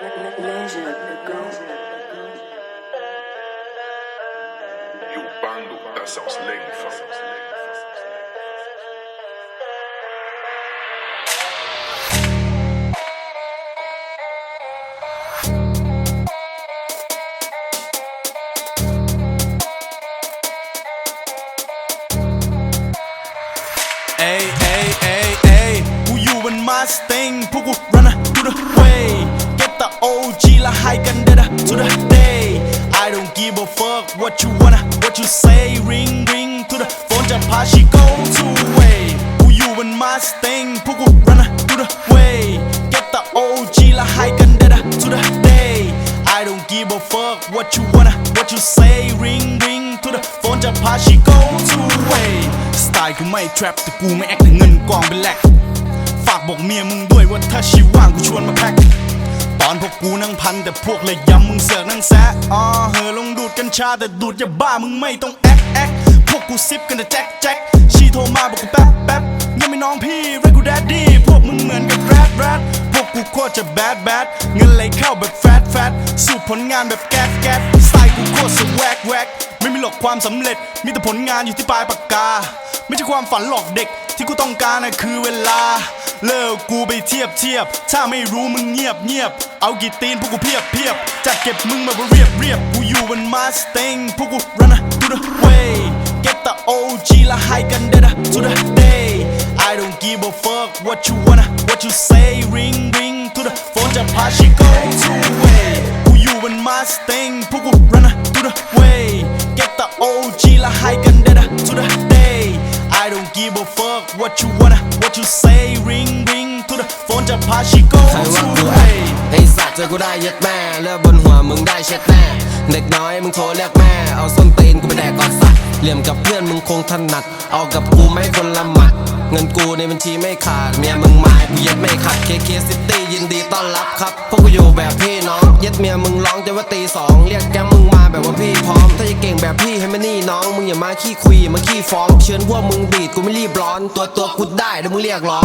Hey, hey, hey, ay, who you and my sting? Poo, runner through the way. The OG ละให้กันเด้อ to the day I don't give a fuck what you wanna what you say ring ring to the phone จะพาชิ go to way กูอยู่บนมาสเตงพวกกู run to the way get the OG ละให้กันเด้อ to the day I don't give a fuck what you wanna what you say ring ring to the phone จะพาชิ go to way สไตล์กูไม่ trap แต่กูไม่แอคแต่เงินกองเป็นแหลกฝากบอกเมียมึงด้วยว่าถ้าชีว่างกูชวนมาแพ็ค ตอนพวกกูนั่งพัน แต่พวกเลยยำมึงเสือกนั่งแซะอ๋อเหอลงดูดกัญชาแต่ดูดยาบ้ามึงไม่ต้องแอคแอคพวกกูซิปกันแต่แจ็คแจ็คชีโทรมาบอกกูแป๊บแป๊บยังไม่น้องพี่เรียกกูแดดดี้พวกมึงเหมือนกับแรดแรดพวกกูโคตรจะแบดแบดเงินไหลเข้าแบบแฟตแฟตสูตรผลงานแบบแก๊สแก๊สสไตล์กูโคตรสแวกแวกไม่มีหรอกความสำเร็จมีแต่ผลงานอยู่ที่ปลายปากกา ไม่ใช่ความฝันหลอกเด็กที่กูต้องการน่ะคือเวลา เลิกกูไปเทียบเทียบ ถ้าไม่รู้มึงเงียบเงียบ เอากี่ตีนพวกกูเพียบเพียบจัดเก็บมึงมาเรียบเรียบกูอยู่บนมาสเต็งพวกกู run to the way get the OG ละให้กันเด้อ to the day I don't give a fuck what you wanna what you say ring ring to the phone จะพาชิ go to way กูอยู่บนมาสเต็งพวกกู run to the way get the OG ละให้กัน give a fuck what you wanna what you say ring ring to the phone จะพาชิ go ใครว่า to กู way ไอสัตว์เจอกูได้ยัดแม่เลือกบนหัวมึงได้เช็ดแน่เด็กน้อยมึงโทรเรียกแม่เอาส้นตีนกูไปแดกก่อนสัตว์เหลี่ยมกับเพื่อนมึงคงถนัด เอากับกูไม่คนละหมัด เงินกูในบัญชีไม่ขาดเมียมึงมากูเย็ดไม่ขัด KK City ยินดีต้อนรับครับพวกกูอยู่แบบพี่น้องเย็ดเมียมึงร้องจะว่าตีสองเรียกแก๊งมึง ถ้าจะเก่งแบบพี่ให้มานี่น้องมึงอย่ามาขี้คุยมาขี้ฟ้อง เชิญพวกมึงบีดกูไม่รีบร้อน ตัวตัวกูได้เดี๋ยวมึงเรียกร้อง